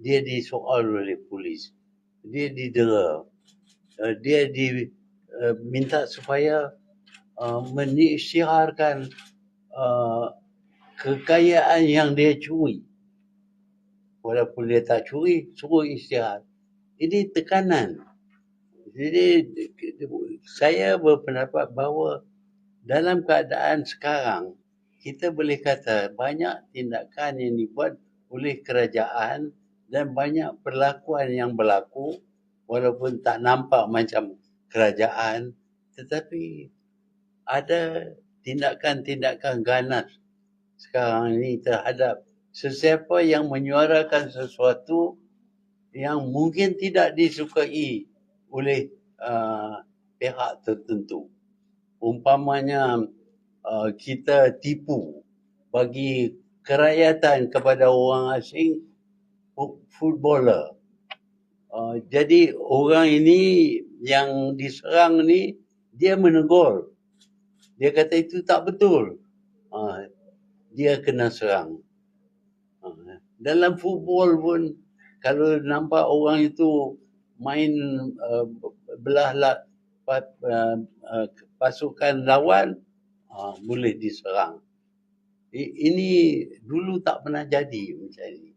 dia disoal oleh polis. Dia didera. Uh, dia diminta uh, supaya uh, menyiarkan uh, kekayaan yang dia curi. Walaupun dia tak curi, suruh isytihar. Ini tekanan. Jadi saya berpendapat bahawa dalam keadaan sekarang kita boleh kata banyak tindakan yang dibuat oleh kerajaan dan banyak perlakuan yang berlaku walaupun tak nampak macam kerajaan tetapi ada tindakan-tindakan ganas sekarang ini terhadap sesiapa yang menyuarakan sesuatu yang mungkin tidak disukai oleh uh, pihak tertentu. Umpamanya uh, kita tipu bagi kerakyatan kepada orang asing footballer. Uh, jadi orang ini yang diserang ni dia menegur. Dia kata itu tak betul. Uh, dia kena serang. Uh, dalam football pun kalau nampak orang itu main uh, belah lah, uh, uh, pasukan lawan uh, boleh diserang. Ini dulu tak pernah jadi macam ini.